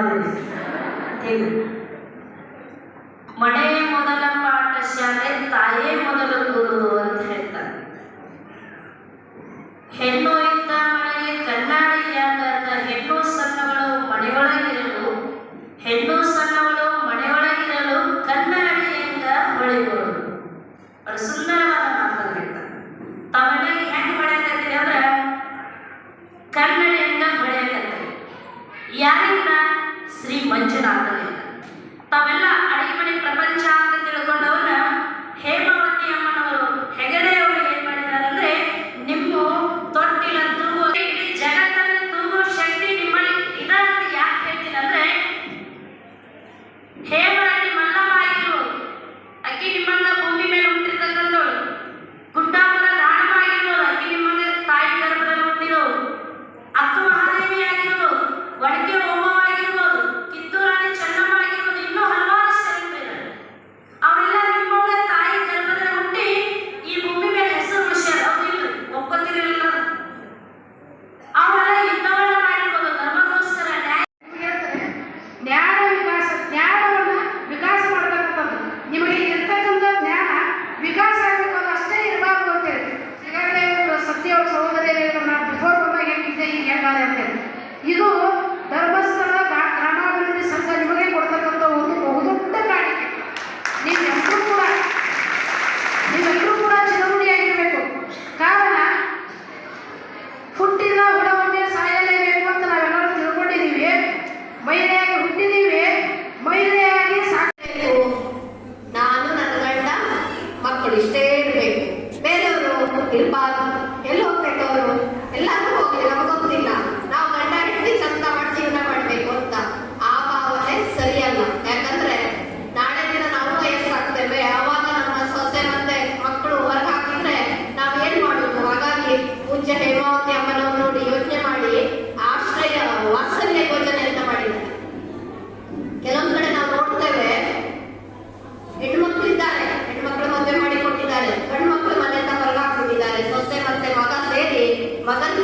ಮಾಡಿದ್ರಿ ಮೊದಲ ಪಾಠ ಶಾಲೆ ತಾಯೇ ಮೊದಲ ಗುರು. ಮೆಚ್ಚಲಾಗ್ತದೆ ತಾವೆಲ್ಲ ಅಡಿಮನೆ ಪ್ರಪಂಚ ಹೋಗುತ್ತೆ ನೋಡಿ ಯೋಚನೆ ಮಾಡಿ, ಆಶ್ರಯ, ವಾತ್ಸಲ್ಯ ಭೋಜನ ಅಂತ ಮಾಡಿದ್ದಾರೆ. ಕೆಲವೊಂದು ಕಡೆ ನಾವು ನೋಡ್ತೇವೆ ಹೆಣ್ಣು ಹೆಣ್ಮಕ್ಳು ಹೆಣ್ಣು ಮಾಡಿ ಕೊಟ್ಟಿದ್ದಾರೆ ಮಾಡಿಕೊಟ್ಟಿದ್ದಾರೆ ಗಂಡು ಮಕ್ಕಳು ಮನೆಯಿಂದ ಹೊರಗಾಕ್ಬಿಟ್ಟಿದ್ದಾರೆ, ಸೊಸೆ ಮತ್ತೆ ಮಗ ಸೇರಿ ಮಗನ್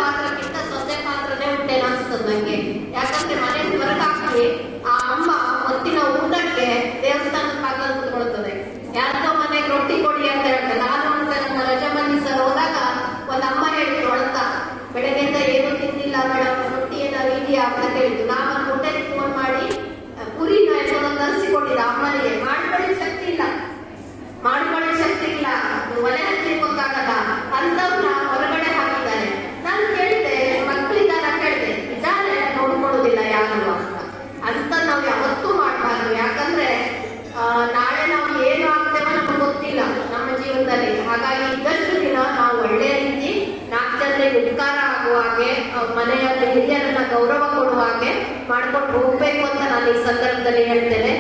ನಾಳೆ ನಾವು ಏನು ಆಗ್ತೇವೋ ನಮ್ಗೆ ಗೊತ್ತಿಲ್ಲ ನಮ್ಮ ಜೀವನದಲ್ಲಿ. ಹಾಗಾಗಿ ಇದಷ್ಟು ದಿನ ನಾವು ಒಳ್ಳೆಯ ರೀತಿ ನಾಲ್ಕು ಜನರಿಗೆ ಉಪಕಾರ ಆಗುವ ಹಾಗೆ ಮನೆಯ ಹಿರಿಯರನ್ನ ಗೌರವ ಕೊಡುವ ಹಾಗೆ ಮಾಡ್ಕೊಂಡು ಹೋಗ್ಬೇಕು ಅಂತ ನಾನು ಈ ಸಂದರ್ಭದಲ್ಲಿ ಹೇಳ್ತೇನೆ.